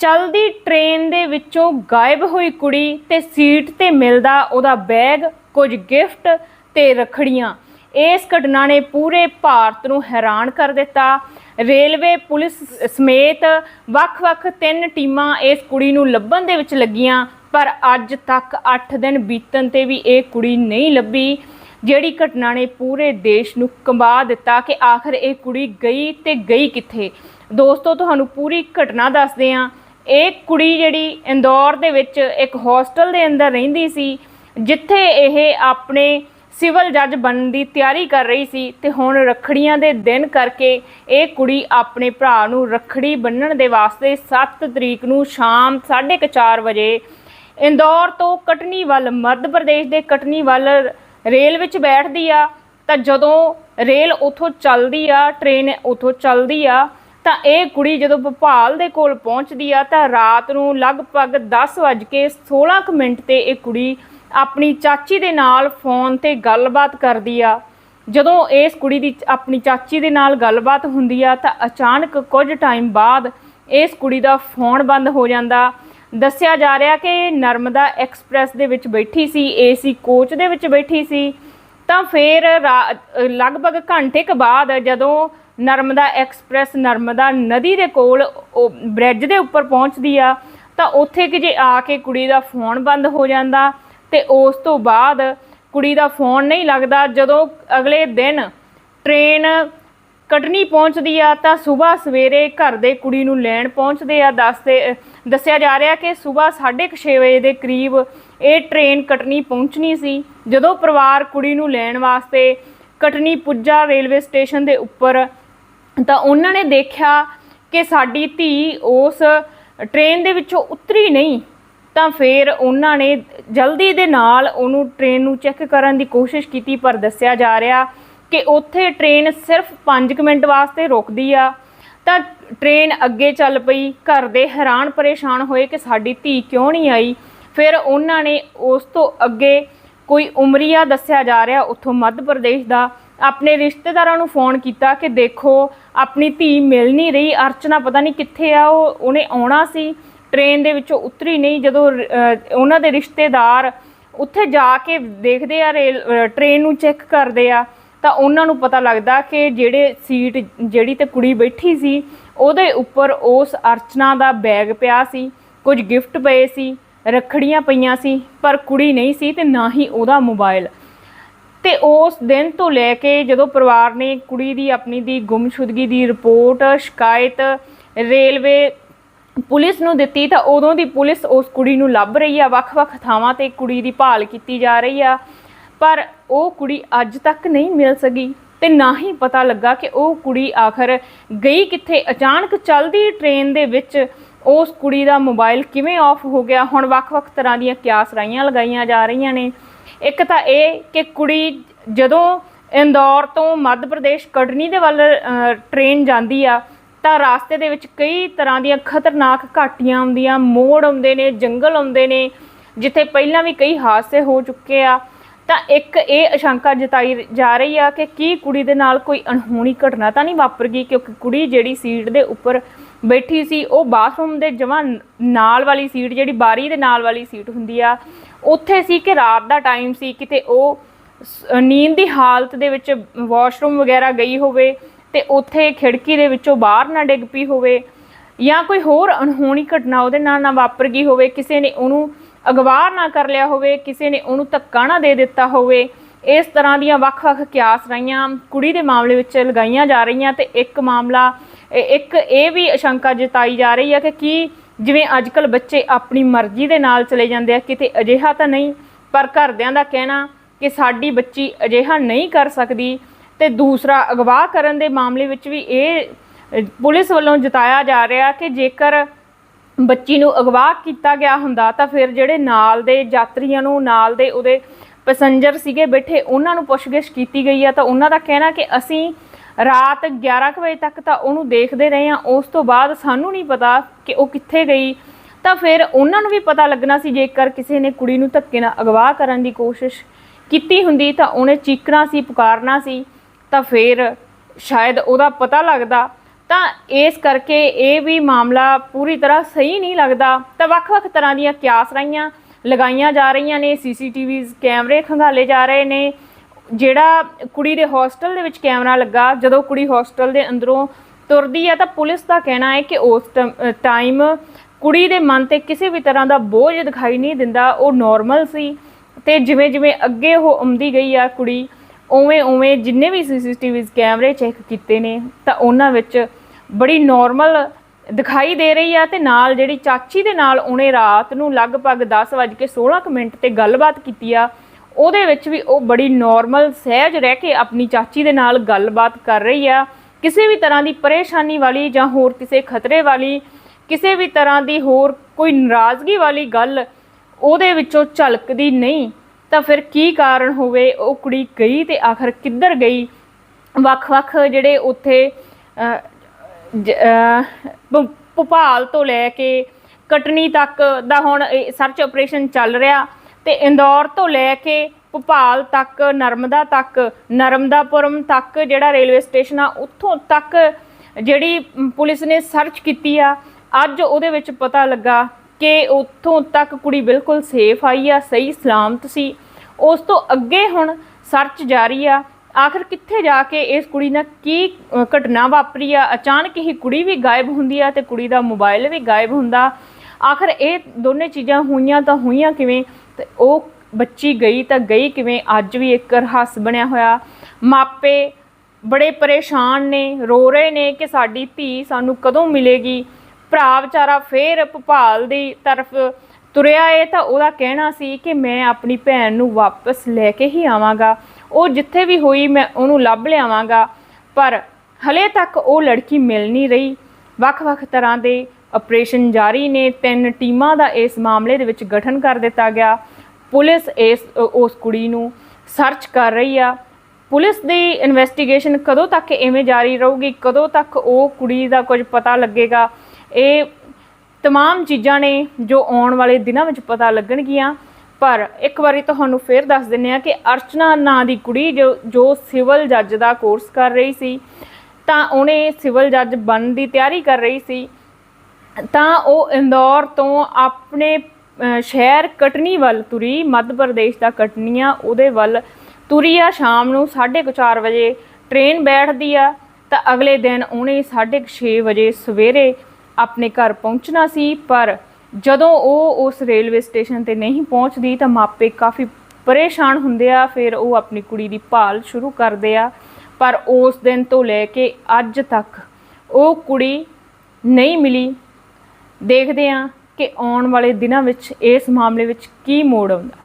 ਚਲਦੀ ਟ੍ਰੇਨ ਦੇ ਵਿੱਚੋਂ ਗਾਇਬ ਹੋਈ ਕੁੜੀ ਤੇ ਸੀਟ ਤੇ ਮਿਲਦਾ ਉਹਦਾ ਬੈਗ, ਕੁਝ ਗਿਫਟ ਤੇ ਰਖੜੀਆਂ। ਇਸ ਘਟਨਾ ਨੇ ਪੂਰੇ ਭਾਰਤ ਨੂੰ ਹੈਰਾਨ ਕਰ ਦਿੱਤਾ। ਰੇਲਵੇ, ਪੁਲਿਸ ਸਮੇਤ ਵੱਖ-ਵੱਖ ਤਿੰਨ ਟੀਮਾਂ ਇਸ ਕੁੜੀ ਨੂੰ ਲੱਭਣ ਦੇ ਵਿੱਚ ਲੱਗੀਆਂ, ਪਰ ਅੱਜ ਤੱਕ 8 ਦਿਨ ਬੀਤਣ ਤੇ ਵੀ ਇਹ ਕੁੜੀ ਨਹੀਂ ਲੱਭੀ, ਜਿਹੜੀ ਘਟਨਾ ਨੇ ਪੂਰੇ ਦੇਸ਼ ਨੂੰ ਕੰਬਾ ਦਿੱਤਾ ਕਿ ਆਖਰ ਇਹ ਕੁੜੀ ਗਈ ਤੇ ਗਈ ਕਿੱਥੇ। ਦੋਸਤੋ, ਤੁਹਾਨੂੰ ਪੂਰੀ ਘਟਨਾ ਦੱਸਦੇ ਹਾਂ। ਇਹ ਕੁੜੀ ਜਿਹੜੀ ਇੰਦੌਰ ਦੇ ਵਿੱਚ ਇੱਕ ਹੋਸਟਲ ਦੇ ਅੰਦਰ ਰਹਿੰਦੀ ਸੀ, ਜਿੱਥੇ ਇਹ ਆਪਣੇ ਸਿਵਲ ਜੱਜ ਬਣਨ ਦੀ ਤਿਆਰੀ ਕਰ ਰਹੀ ਸੀ ਤੇ ਹੁਣ ਰੱਖੜੀਆਂ ਦੇ ਦਿਨ ਕਰਕੇ ਇਹ ਕੁੜੀ ਆਪਣੇ ਭਰਾ ਨੂੰ ਰੱਖੜੀ ਬੰਨਣ ਦੇ ਵਾਸਤੇ 7 ਤਰੀਕ ਨੂੰ ਸ਼ਾਮ 4:30 ਵਜੇ ਇੰਦੌਰ ਤੋਂ ਕਟਨੀ ਵੱਲ ਮੱਧ ਪ੍ਰਦੇਸ਼ ਦੇ ਕਟਨੀ ਵੱਲ ਰੇਲ ਵਿੱਚ ਬੈਠਦੀ ਆ। ਤਾਂ ਜਦੋਂ ਰੇਲ ਉਥੋਂ ਚੱਲਦੀ ਆ, ਟ੍ਰੇਨ ਉਥੋਂ ਚੱਲਦੀ ਆ ਤਾਂ ਇਹ ਕੁੜੀ ਜਦੋਂ ਭੋਪਾਲ ਦੇ ਕੋਲ ਪਹੁੰਚਦੀ ਆ ਤਾਂ ਰਾਤ ਨੂੰ ਲਗਭਗ 10:16 ਕੁ ਮਿੰਟ ਤੇ ਇਹ ਕੁੜੀ ਆਪਣੀ ਚਾਚੀ ਦੇ ਨਾਲ ਫੋਨ ਤੇ ਗੱਲਬਾਤ ਕਰਦੀ ਆ। ਜਦੋਂ ਇਸ ਕੁੜੀ ਦੀ ਆਪਣੀ ਚਾਚੀ ਦੇ ਨਾਲ ਗੱਲਬਾਤ ਹੁੰਦੀ ਆ ਤਾਂ ਅਚਾਨਕ ਕੁਝ ਟਾਈਮ ਬਾਅਦ ਇਸ ਕੁੜੀ ਦਾ ਫੋਨ ਬੰਦ ਹੋ ਜਾਂਦਾ। ਦੱਸਿਆ ਜਾ ਰਿਹਾ ਕਿ ਨਰਮਦਾ ਐਕਸਪ੍ਰੈਸ ਦੇ ਵਿੱਚ ਬੈਠੀ ਸੀ, ਏਸੀ ਕੋਚ ਦੇ ਵਿੱਚ ਬੈਠੀ ਸੀ। ਤਾਂ ਫਿਰ ਰਾ- ਲਗਭਗ ਘੰਟੇ ਕੁ ਬਾਅਦ ਜਦੋਂ ਨਰਮਦਾ ਐਕਸਪ੍ਰੈਸ ਨਰਮਦਾ ਨਦੀ ਦੇ ਕੋਲ ਉਹ ਬ੍ਰਿਜ ਦੇ ਉੱਪਰ ਪਹੁੰਚਦੀ ਆ, ਤਾਂ ਉੱਥੇ ਕਿ ਜੇ ਆ ਕੇ ਕੁੜੀ ਦਾ ਫੋਨ ਬੰਦ ਹੋ ਜਾਂਦਾ ਤੇ ਉਸ ਤੋਂ ਬਾਅਦ ਕੁੜੀ ਦਾ ਫੋਨ ਨਹੀਂ ਲੱਗਦਾ, ਜਦੋਂ ਅਗਲੇ ਦਿਨ ਟ੍ਰੇਨ ਕਟਨੀ ਪਹੁੰਚਦੀ ਆ, ਤਾਂ ਸਵੇਰ ਸਵੇਰੇ ਘਰ ਦੇ ਕੁੜੀ ਨੂੰ ਲੈਣ ਪਹੁੰਚਦੇ ਆ। ਦੱਸਦੇ, ਦੱਸਿਆ ਜਾ ਰਿਹਾ ਕਿ ਸਵੇਰ 6:30 ਵਜੇ ਦੇ ਕਰੀਬ ਇਹ ਟ੍ਰੇਨ ਕਟਨੀ ਪਹੁੰਚਣੀ ਸੀ। ਜਦੋਂ ਪਰਿਵਾਰ ਕੁੜੀ ਨੂੰ ਲੈਣ ਵਾਸਤੇ ਕਟਨੀ ਪੁੱਜਾ ਰੇਲਵੇ ਸਟੇਸ਼ਨ ਦੇ ਉੱਪਰ ਤਾਂ ਉਹਨਾਂ ਨੇ ਦੇਖਿਆ ਕਿ ਸਾਡੀ ਧੀ ਉਸ ਟ੍ਰੇਨ ਦੇ ਵਿੱਚੋਂ ਉਤਰੀ ਨਹੀਂ, ਤਾਂ ਫਿਰ ਉਹਨਾਂ ਨੇ ਜਲਦੀ ਦੇ ਨਾਲ ਉਹਨੂੰ ਟ੍ਰੇਨ ਨੂੰ ਚੈੱਕ ਕਰਨ ਦੀ ਕੋਸ਼ਿਸ਼ ਕੀਤੀ, ਪਰ ਦੱਸਿਆ ਜਾ ਰਿਹਾ ਕਿ ਉੱਥੇ ਟ੍ਰੇਨ ਸਿਰਫ 5 ਮਿੰਟ ਵਾਸਤੇ ਰੁਕਦੀ ਆ। ਤਾਂ ਟ੍ਰੇਨ ਅੱਗੇ ਚੱਲ ਪਈ, ਘਰ ਦੇ ਹੈਰਾਨ ਪਰੇਸ਼ਾਨ ਹੋਏ ਕਿ ਸਾਡੀ ਧੀ ਕਿਉਂ ਨਹੀਂ ਆਈ। ਫਿਰ ਉਹਨਾਂ ਨੇ ਉਸ ਤੋਂ ਅੱਗੇ ਕੋਈ ਉਮਰੀਆ ਦੱਸਿਆ ਜਾ ਰਿਹਾ, ਉੱਥੋਂ ਮੱਧ ਪ੍ਰਦੇਸ਼ ਦਾ ਆਪਣੇ ਰਿਸ਼ਤੇਦਾਰਾਂ ਨੂੰ ਫੋਨ ਕੀਤਾ ਕਿ ਦੇਖੋ ਆਪਣੀ ਧੀ ਮਿਲ ਨਹੀਂ ਰਹੀ ਅਰਚਨਾ ਪਤਾ ਨਹੀਂ ਕਿੱਥੇ ਆ ਉਹ ਉਹਨੇ ਆਉਣਾ ਸੀ ਟ੍ਰੇਨ ਦੇ ਵਿੱਚੋਂ ਉਤਰੀ ਨਹੀਂ ਜਦੋਂ ਅਹ, ਉਹਨਾਂ ਦੇ ਰਿਸ਼ਤੇਦਾਰ ਉੱਥੇ ਜਾ ਕੇ ਦੇਖਦੇ ਆ ਰੇਲ ਅਹ, ਟ੍ਰੇਨ ਨੂੰ ਚੈੱਕ ਕਰਦੇ ਆ ਤਾਂ ਉਹਨਾਂ ਨੂੰ ਪਤਾ ਲੱਗਦਾ ਕਿ ਜਿਹੜੇ ਸੀਟ ਜਿਹੜੀ ਤੇ ਕੁੜੀ ਬੈਠੀ ਸੀ ਉਹਦੇ ਉੱਪਰ ਉਸ ਅਰਚਨਾ ਦਾ ਬੈਗ ਪਿਆ ਸੀ ਕੁਝ ਗਿਫਟ ਪਏ ਸੀ ਰੱਖੜੀਆਂ ਪਈਆਂ ਸੀ ਪਰ ਕੁੜੀ ਨਹੀਂ ਸੀ ਤੇ ਨਾ ਹੀ ਉਹਦਾ ਮੋਬਾਈਲ ਤੇ ਉਸ ਦਿਨ ਤੋਂ ਲੈ ਕੇ ਜਦੋਂ ਪਰਿਵਾਰ ਨੇ ਕੁੜੀ ਦੀ, ਆਪਣੀ ਦੀ ਗੁੰਮਸ਼ੁਦਗੀ ਦੀ ਰਿਪੋਰਟ, ਸ਼ਿਕਾਇਤ, ਰੇਲਵੇ ਪੁਲਿਸ ਨੂੰ ਦਿੱਤੀ, ਤਾਂ ਉਦੋਂ ਦੀ ਪੁਲਿਸ ਉਸ ਕੁੜੀ ਨੂੰ ਲੱਭ ਰਹੀ ਆ। ਵੱਖ-ਵੱਖ ਥਾਵਾਂ ਤੇ ਕੁੜੀ ਦੀ ਭਾਲ ਕੀਤੀ ਜਾ ਰਹੀ ਆ। ਪਰ ਉਹ ਕੁੜੀ ਅੱਜ ਤੱਕ ਨਹੀਂ ਮਿਲ ਸਕੀ ਤੇ ਨਾ ਹੀ ਪਤਾ ਲੱਗਾ ਕਿ ਉਹ ਕੁੜੀ ਆਖਰ ਗਈ ਕਿੱਥੇ। ਅਚਾਨਕ ਚੱਲਦੀ ਟ੍ਰੇਨ ਦੇ ਵਿੱਚ ਉਸ ਕੁੜੀ ਦਾ ਮੋਬਾਈਲ ਕਿਵੇਂ ਆਫ ਹੋ ਗਿਆ? ਹੁਣ ਵੱਖ-ਵੱਖ ਤਰ੍ਹਾਂ ਦੀਆਂ ਕਿਆਸ ਰਾਈਆਂ ਲਗਾਈਆਂ ਜਾ ਰਹੀਆਂ ਨੇ। ਇੱਕ ਤਾਂ ਇਹ ਕਿ ਕੁੜੀ ਜਦੋਂ ਇੰਦੌਰ ਤੋਂ ਮੱਧ ਪ੍ਰਦੇਸ਼ ਕਟਨੀ ਦੇ ਵੱਲ ਅ, ਟ੍ਰੇਨ ਜਾਂਦੀ ਆ ਤਾਂ ਰਾਸਤੇ ਦੇ ਵਿੱਚ ਕਈ ਤਰ੍ਹਾਂ ਦੀਆਂ ਖਤਰਨਾਕ ਘਾਟੀਆਂ ਆਉਂਦੀਆਂ ਮੋੜ ਆਉਂਦੇ ਨੇ ਜੰਗਲ ਆਉਂਦੇ ਨੇ ਜਿੱਥੇ ਪਹਿਲਾਂ ਵੀ ਕਈ ਹਾਦਸੇ ਹੋ ਚੁੱਕੇ ਆ। ਤਾਂ ਇੱਕ ਇਹ ਆਸ਼ੰਕਾ ਜਤਾਈ ਜਾ ਰਹੀ ਆ ਕਿ ਕੀ ਕੁੜੀ ਦੇ ਨਾਲ ਕੋਈ ਅਣਹੋਣੀ ਘਟਨਾ ਤਾਂ ਨਹੀਂ ਵਾਪਰ ਗਈ? ਕਿਉਂਕਿ ਕੁੜੀ ਜਿਹੜੀ ਸੀਟ ਦੇ ਉੱਪਰ ਬੈਠੀ ਸੀ ਉਹ ਬਾਥਰੂਮ ਦੇ ਜਮਾਂ ਨਾਲ ਵਾਲੀ ਸੀਟ ਜਿਹੜੀ ਬਾਰੀ ਦੇ ਨਾਲ ਵਾਲੀ ਸੀਟ ਹੁੰਦੀ ਆ ਉੱਥੇ ਸੀ ਕਿ ਰਾਤ ਦਾ ਟਾਈਮ ਸੀ, ਕਿਤੇ ਉਹ ਸ- ਨੀਂਦ ਦੀ ਹਾਲਤ ਦੇ ਵਿੱਚ ਵਾਸ਼ਰੂਮ ਵਗੈਰਾ ਗਈ ਹੋਵੇ ਤੇ ਉੱਥੇ ਖਿੜਕੀ ਦੇ ਵਿੱਚੋਂ ਬਾਹਰ ਨਾ ਡਿੱਗ ਪਈ ਹੋਵੇ ਜਾਂ ਕੋਈ ਹੋਰ ਅਣਹੋਣੀ ਘਟਨਾ ਉਹਦੇ ਨਾਲ ਨਾ ਵਾਪਰ ਗਈ ਹੋਵੇ, ਕਿਸੇ ਨੇ ਉਹਨੂੰ ਅਗਵਾ ਨਾ ਕਰ ਲਿਆ ਹੋਵੇ, ਕਿਸੇ ਨੇ ਉਹਨੂੰ ਧੱਕਾ ਨਾ ਦੇ ਦਿੱਤਾ ਹੋਵੇ, ਇਸ ਤਰ੍ਹਾਂ ਦੀਆਂ ਵੱਖ-ਵੱਖ ਕਿਆਸ ਰਹੀਆਂ ਕੁੜੀ ਦੇ ਮਾਮਲੇ ਵਿੱਚ ਲਗਾਈਆਂ ਜਾ ਰਹੀਆਂ ਤੇ ਇੱਕ ਮਾਮਲਾ ਇੱਕ ਇਹ ਵੀ ਆਸ਼ੰਕਾ ਜਤਾਈ ਜਾ ਰਹੀ ਹੈ ਕਿ ਕੀ ਜਿਵੇਂ ਅੱਜਕੱਲ ਬੱਚੇ ਆਪਣੀ ਮਰਜ਼ੀ ਦੇ ਨਾਲ ਚਲੇ ਜਾਂਦੇ ਆ, ਕਿਤੇ ਅਜਿਹਾ ਤਾਂ ਨਹੀਂ, ਪਰ ਘਰਦਿਆਂ ਦਾ ਕਹਿਣਾ ਕਿ ਸਾਡੀ ਬੱਚੀ ਅਜਿਹਾ ਨਹੀਂ ਕਰ ਸਕਦੀ। ਤੇ ਦੂਸਰਾ ਅਗਵਾ ਕਰਨ ਦੇ ਮਾਮਲੇ ਵਿੱਚ ਵੀ ਇਹ ਪੁਲਿਸ ਵੱਲੋਂ ਜਤਾਇਆ ਜਾ ਰਿਹਾ ਕਿ ਜੇਕਰ ਬੱਚੀ ਨੂੰ ਅਗਵਾ ਕੀਤਾ ਗਿਆ ਹੁੰਦਾ, ਤਾਂ ਫਿਰ ਜਿਹੜੇ ਨਾਲ ਦੇ ਯਾਤਰੀਆਂ ਨੂੰ, ਨਾਲ ਦੇ ਉਹਦੇ ਪੈਸੇਂਜਰ ਸੀਗੇ ਬੈਠੇ, ਉਹਨਾਂ ਨੂੰ ਪੁੱਛਗਿੱਛ ਕੀਤੀ ਗਈ ਆ। ਤਾਂ ਉਹਨਾਂ ਦਾ ਕਹਿਣਾ ਕਿ ਅਸੀਂ ਰਾਤ 11 ਕੁ ਵਜੇ ਤੱਕ ਤਾਂ ਉਹਨੂੰ ਦੇਖਦੇ ਰਹੇ ਆ ਉਸ ਤੋਂ ਬਾਅਦ ਸਾਨੂੰ ਨਹੀਂ ਪਤਾ ਕਿ ਉਹ ਕਿੱਥੇ ਗਈ। ਤਾਂ ਫਿਰ ਉਹਨਾਂ ਨੂੰ ਵੀ ਪਤਾ ਲੱਗਣਾ ਸੀ ਜੇਕਰ ਕਿਸੇ ਨੇ ਕੁੜੀ ਨੂੰ ਧੱਕੇ ਨਾਲ ਅਗਵਾ ਕਰਨ ਦੀ ਕੋਸ਼ਿਸ਼ ਕੀਤੀ ਹੁੰਦੀ ਤਾਂ ਉਹਨੇ ਚੀਕਣਾ ਸੀ, ਪੁਕਾਰਨਾ ਸੀ। ਤਾਂ ਫਿਰ ਸ਼ਾਇਦ ਉਹਦਾ ਪਤਾ ਲੱਗਦਾ। ਤਾਂ ਇਸ ਕਰਕੇ ਇਹ ਵੀ ਮਾਮਲਾ ਪੂਰੀ ਤਰ੍ਹਾਂ ਸਹੀ ਨਹੀਂ ਲੱਗਦਾ। ਤਾਂ ਵੱਖ-ਵੱਖ ਤਰ੍ਹਾਂ ਦੀਆਂ ਕਿਆਸ ਰਾਈਆਂ ਲਗਾਈਆਂ ਜਾ ਰਹੀਆਂ ਨੇ। ਸੀਸੀਟੀਵੀਜ਼ ਕੈਮਰੇ ਖੰਗਾਲੇ ਜਾ ਰਹੇ ਨੇ। ਜਿਹੜਾ ਕੁੜੀ ਦੇ ਹੋਸਟਲ ਦੇ ਵਿੱਚ ਕੈਮਰਾ ਲੱਗਾ, ਜਦੋਂ ਕੁੜੀ ਹੋਸਟਲ ਦੇ ਅੰਦਰੋਂ ਤੁਰਦੀ ਆ ਤਾਂ ਪੁਲਿਸ ਦਾ ਕਹਿਣਾ ਹੈ ਕਿ ਉਸ ਟਾਈਮ ਕੁੜੀ ਦੇ ਮਨ ਤੇ ਕਿਸੇ ਵੀ ਤਰ੍ਹਾਂ ਦਾ ਬੋਝ ਦਿਖਾਈ ਨਹੀਂ ਦਿੰਦਾ, ਉਹ ਨਾਰਮਲ ਸੀ ਤੇ ਜਿਵੇਂ ਜਿਵੇਂ ਅੱਗੇ ਉਹ ਆਉਂਦੀ ਗਈ ਆ ਕੁੜੀ ਉਵੇਂ ਉਵੇਂ ਜਿੰਨੇ ਵੀ ਸੀਸੀਟੀਵੀਜ਼ ਕੈਮਰੇ ਚੈੱਕ ਕੀਤੇ ਨੇ, ਤਾਂ ਉਹਨਾਂ ਵਿੱਚ ਬੜੀ ਨਾਰਮਲ ਦਿਖਾਈ ਦੇ ਰਹੀ ਆ ਤੇ ਨਾਲ ਜਿਹੜੀ ਚਾਚੀ ਦੇ ਨਾਲ ਉਹਨੇ ਰਾਤ ਨੂੰ ਲਗਭਗ 10:16 ਕੁ ਮਿੰਟ ਤੇ ਗੱਲਬਾਤ ਕੀਤੀ ਆ ਉਹਦੇ ਵਿੱਚ ਵੀ ਉਹ ਬੜੀ ਨਾਰਮਲ ਸਹਿਜ ਰਹਿ ਕੇ ਆਪਣੀ ਚਾਚੀ ਦੇ ਨਾਲ ਗੱਲਬਾਤ ਕਰ ਰਹੀ ਆ। ਕਿਸੇ ਵੀ ਤਰ੍ਹਾਂ ਦੀ ਪਰੇਸ਼ਾਨੀ ਵਾਲੀ ਜਾਂ ਹੋਰ ਕਿਸੇ ਖਤਰੇ ਵਾਲੀ ਕਿਸੇ ਵੀ ਤਰ੍ਹਾਂ ਦੀ ਹੋਰ ਕੋਈ ਨਾਰਾਜ਼ਗੀ ਵਾਲੀ ਗੱਲ ਉਹਦੇ ਵਿੱਚੋਂ ਝਲਕਦੀ ਨਹੀਂ ਤਾਂ ਫਿਰ ਕੀ ਕਾਰਨ ਹੋਵੇ? ਉਹ ਕੁੜੀ ਗਈ ਤੇ ਆਖਰ ਕਿੱਧਰ ਗਈ? ਵੱਖ-ਵੱਖ ਜਿਹੜੇ ਉੱਥੇ ਅਹ, ਭੋਪਾਲ ਤੋਂ ਲੈ ਕੇ ਕਟਨੀ ਤੱਕ ਦਾ ਹੁਣ ਸਰਚ ਆਪਰੇਸ਼ਨ ਚੱਲ ਰਿਹਾ। ਤੇ ਇੰਦੌਰ ਤੋਂ ਲੈ ਕੇ ਭੋਪਾਲ ਤੱਕ, ਨਰਮਦਾ ਤੱਕ, ਨਰਮਦਾਪੁਰਮ ਤੱਕ ਜਿਹੜਾ ਰੇਲਵੇ ਸਟੇਸ਼ਨ ਆ, ਉੱਥੋਂ ਤੱਕ ਜਿਹੜੀ ਪੁਲਿਸ ਨੇ ਸਰਚ ਕੀਤੀ ਆ, ਅੱਜ ਉਹਦੇ ਵਿੱਚ ਪਤਾ ਲੱਗਾ ਕਿ ਉੱਥੋਂ ਤੱਕ ਕੁੜੀ ਬਿਲਕੁਲ ਸੇਫ ਆਈ ਆ, ਸਹੀ ਸਲਾਮਤ ਸੀ। ਉਸ ਤੋਂ ਅੱਗੇ ਹੁਣ ਸਰਚ ਜਾਰੀ ਆ। ਆਖਰ ਕਿੱਥੇ ਜਾ ਕੇ ਇਸ ਕੁੜੀ ਨਾਲ ਕੀ ਘਟਨਾ ਵਾਪਰੀ ਆ? ਅਚਾਨਕ ਹੀ ਕੁੜੀ ਵੀ ਗਾਇਬ ਹੁੰਦੀ ਆ ਤੇ ਕੁੜੀ ਦਾ ਮੋਬਾਈਲ ਵੀ ਗਾਇਬ ਹੁੰਦਾ। ਆਖਰ ਇਹ ਦੋਨੇ ਚੀਜ਼ਾਂ ਹੋਈਆਂ ਤਾਂ ਹੋਈਆਂ ਕਿਵੇਂ? ਤੇ ਉਹ ਬੱਚੀ ਗਈ ਤਾਂ ਗਈ ਕਿਵੇਂ? ਅੱਜ ਵੀ ਇੱਕ ਰਹੱਸ ਬਣਿਆ ਹੋਇਆ। ਮਾਪੇ ਬੜੇ ਪਰੇਸ਼ਾਨ ਨੇ, ਰੋ ਰਹੇ ਨੇ ਕਿ ਸਾਡੀ ਧੀ ਸਾਨੂੰ ਕਦੋਂ ਮਿਲੇਗੀ? ਭਰਾ ਵਿਚਾਰਾ ਫੇਰ ਭੋਪਾਲ ਦੀ ਤਰਫ ਤੁਰਿਆ ਏ ਤਾਂ ਉਹਦਾ ਕਹਿਣਾ ਸੀ ਕਿ ਮੈਂ ਆਪਣੀ ਭੈਣ ਨੂੰ ਵਾਪਸ ਲੈ ਕੇ ਹੀ ਆਵਾਂਗਾ। ਉਹ ਜਿੱਥੇ ਵੀ ਹੋਈ ਮੈਂ ਉਹਨੂੰ ਲੱਭ ਲਿਆਵਾਂਗਾ। ਪਰ ਹਲੇ ਤੱਕ ਉਹ ਲੜਕੀ ਮਿਲ ਨਹੀਂ ਰਹੀ। ਵੱਖ-ਵੱਖ ਤਰ੍ਹਾਂ ਦੇ ਆਪਰੇਸ਼ਨ ਜਾਰੀ ਨੇ, ਤਿੰਨ ਟੀਮਾਂ ਦਾ ਇਸ ਮਾਮਲੇ ਦੇ ਵਿੱਚ ਗਠਨ ਕਰ ਦਿੱਤਾ ਗਿਆ। ਪੁਲਿਸ ਇਸ, ਉਸ ਕੁੜੀ ਨੂੰ ਸਰਚ ਕਰ ਰਹੀ ਆ। ਪੁਲਿਸ ਦੀ ਇਨਵੈਸਟੀਗੇਸ਼ਨ ਕਦੋਂ ਤੱਕ ਐਵੇਂ ਜਾਰੀ ਰਹੂਗੀ? ਕਦੋਂ ਤੱਕ ਉਹ ਕੁੜੀ ਦਾ ਕੁਝ ਪਤਾ ਲੱਗੇਗਾ? ਇਹ ਤਮਾਮ ਚੀਜ਼ਾਂ ਨੇ ਜੋ ਆਉਣ ਵਾਲੇ ਦਿਨਾਂ ਵਿੱਚ ਪਤਾ ਲੱਗਣਗੀਆਂ। ਪਰ ਇੱਕ ਵਾਰੀ ਤੁਹਾਨੂੰ ਫੇਰ ਦੱਸ ਦਿੰਨੇ ਆ ਕਿ ਅਰਚਨਾ ਨਾਂ ਦੀ ਕੁੜੀ ਜੋ ਜੋ ਸਿਵਲ ਜੱਜ ਦਾ ਕੋਰਸ ਕਰ ਰਹੀ ਸੀ, ਤਾਂ ਉਹਨੇ ਸਿਵਲ ਜੱਜ ਬਣਨ ਦੀ ਤਿਆਰੀ ਕਰ ਰਹੀ ਸੀ। ਤਾਂ ਉਹ ਇੰਦੌਰ ਤੋਂ ਆਪਣੇ ਸ਼ਹਿਰ ਕਟਨੀ ਵੱਲ ਤੁਰੀ, ਮੱਧ ਪ੍ਰਦੇਸ਼ ਦਾ ਕਟਨੀਆ, ਉਹਦੇ ਵੱਲ ਤੁਰੀ ਆ, ਸ਼ਾਮ ਨੂੰ 4:30 ਵਜੇ ਟ੍ਰੇਨ ਬੈਠਦੀ ਆ, ਤਾਂ ਅਗਲੇ ਦਿਨ ਉਹਨੇ 6:30 ਵਜੇ ਸਵੇਰੇ ਆਪਣੇ ਘਰ ਪਹੁੰਚਣਾ ਸੀ, ਪਰ ਜਦੋਂ ਉਹ ਉਸ ਰੇਲਵੇ ਸਟੇਸ਼ਨ ਤੇ ਨਹੀਂ ਪਹੁੰਚਦੀ, ਤਾਂ ਮਾਪੇ ਕਾਫੀ ਪਰੇਸ਼ਾਨ ਹੁੰਦੇ ਆ, ਫਿਰ ਉਹ ਆਪਣੀ ਕੁੜੀ ਦੀ ਭਾਲ ਸ਼ੁਰੂ ਕਰਦੇ ਆ, ਪਰ ਉਸ ਦਿਨ ਤੋਂ ਲੈ ਕੇ ਅੱਜ ਤੱਕ ਉਹ ਕੁੜੀ ਨਹੀਂ ਮਿਲੀ। ਦੇਖਦੇ ਹਾਂ ਕਿ ਆਉਣ ਵਾਲੇ ਦਿਨਾਂ ਵਿੱਚ ਇਸ ਮਾਮਲੇ ਵਿੱਚ ਕੀ ਮੋੜ ਆਉਂਦਾ।